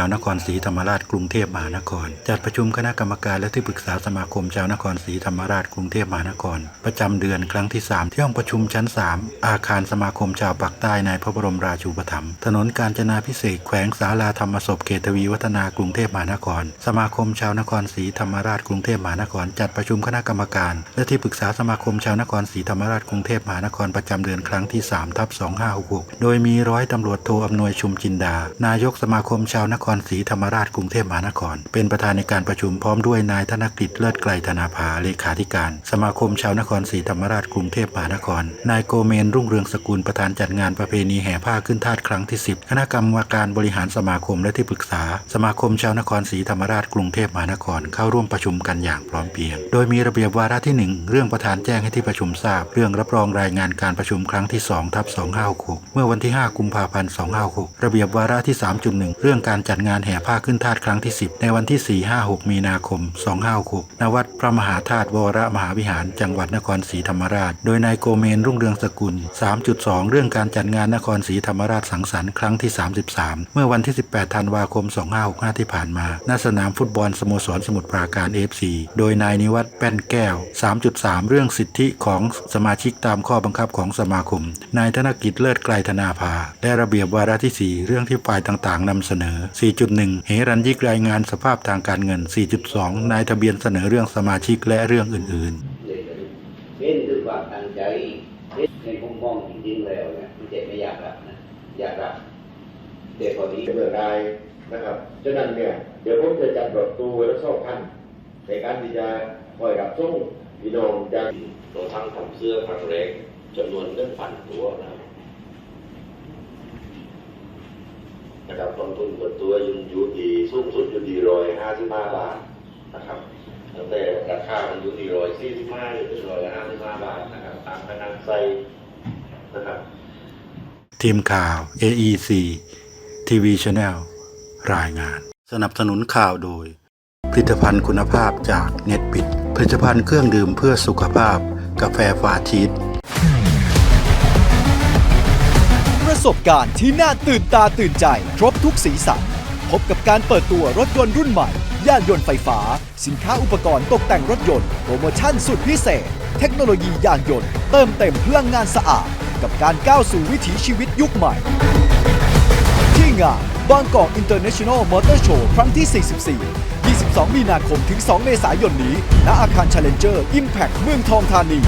ชาวนครศรีธรรมราชกรุงเทพมหานคร จัดประชุมคณะกรรมการและที่ปรึกษาสมาคมชาวนครศรีธรรมราชกรุงเทพมหานคร ประจำเดือนครั้งที่ 3 ที่ห้องประชุมชั้น 3 อาคารสมาคมชาวปากใต้ในพระบรมราชูปถัมภ์ถนนกาญจนาพิเศษแขวงสาราธรรมศพเขตทวีวัฒนากรุงเทพมหานคร สมาคมชาวนครศรีธรรมราชกรุงเทพมหานคร จัดประชุมคณะกรรมการ และที่ปรึกษาสมาคมชาวนครศรีธรรมราชกรุงเทพมหานครประจำเดือนครั้งที่3ทับ2566โดยมีร้อยตำรวจโทอำนวยชุมจินดา นายกสมาคมชาวนครรศรีธรรมราชกรุงเทพมหานคร เป็นประธานในการประชุมพร้อมด้วยนายธนกฤษเลิศไกลธนาภาเลขาธิการ สมาคมชาวนครศรีธรรมราชกรุงเทพมหานคร นายโกเมนรุ่งเรืองสกุลประธานจัดงานประเพณีแห่ผ้าขึ้นทาสครั้งที่ 10 คณะกรรมการบริหารสมาคมและที่ปรึกษา สมาคมชาวนครศรีธรรมราชกรุงเทพมหานคร เข้าร่วมประชุมกันอย่างพร้อมเพรียง โดยมีระเบียบวาระที่ 1 เรื่องประธานแจ้งให้ที่ประชุมทราบ เรื่องรับรองรายงานการประชุมครั้งที่2ทับ2566เมื่อวันที่ 5 กุมภาพันธ์2566ระเบียบวาระที่ 3.1 เรื่องการจัดงานแห่ผ้าขึ้นทาสครั้งที่ 10 ในวันที่ 4 5 6 มีนาคม 256ณวัดพระมหาธาตุวรมหาวิหาร จังหวัดนครศรีธรรมราช โดยนายโกเมนรุ่งเรืองสกุล 3.2 เรื่องการจัดงานนครศรีธรรมราชสังสรรค์ครั้งที่ 33 เมื่อวันที่ 18 ธันวาคม 2565 ที่ผ่านมา ณ สนามฟุตบอลสโมสรสมุทรปราการ FC โดยนายนิวัฒน์แป้นแก้ว 3.3 เรื่องสิทธิของสมาชิกตามข้อบังคับของสมาคม นายธนกิจเลิศไกลธนาภาและระเบียบวาระที่ 4 เรื่องที่ฝ่ายต่างๆนำเสนอ4.1เหรัญยิกรายงานสภาพทางการเงิน 4.2 นายทะเบียนเสนอเรื่องสมาชิกและเรื่องอื่น ๆเลยเป็นด้วยความตั้งใจเป็นในมุมมองจริงๆแล้วเนี่ยไม่ใช่ไม่อยากรับนะอยากรับเด็กคนนี้เมื่อใดนะครับฉะนั้นเนี่ยเดี๋ยวผมจะจัดรถตู้ไว้แล้วสองคันในการที่จะคอยรับส่งพี่น้องจากเราทั้งทำเสื้อครั้งแรกจำนวนเงินพันตัวนะครับ นะครับต้นทุนเปิดตัวยังอยู่ที่สูงสุดอยู่ที่ร้อยห้าสิบห้าบาทนะครับตั้งแต่ราคามันอยู่ที่ร้อยสี่สิบห้าหรือร้อยห้าสิบห้าบาทนะครับตามขนาดไซส์นะครับทีมข่าว AEC TV Channel รายงาน สนับสนุนข่าวโดย ผลิตภัณฑ์คุณภาพจากเน็ตปิด ผลิตภัณฑ์เครื่องดื่มเพื่อสุขภาพ กาแฟฟาชีส ประสบการณ์ที่น่าตื่นตาตื่นใจ ครบทุกสีสัน พบกับการเปิดตัวรถยนต์รุ่นใหม่ย่านยนต์ไฟฟ้า สินค้าอุปกรณ์ตกแต่งรถยนต์ โปรโมชั่นสุดพิเศษ เทคโนโลยียานยนต์ เติมเต็มพลังงานสะอาด กับการก้าวสู่วิถีชีวิตยุคใหม่ ที่งานบางกอกอินเตอร์เนชั่นแนลมอเตอร์โชว์ครั้งที่ 44 22 มีนาคมถึง 2 เมษายนนี้ ณ อาคาร Challenger Impact เมืองทองธานี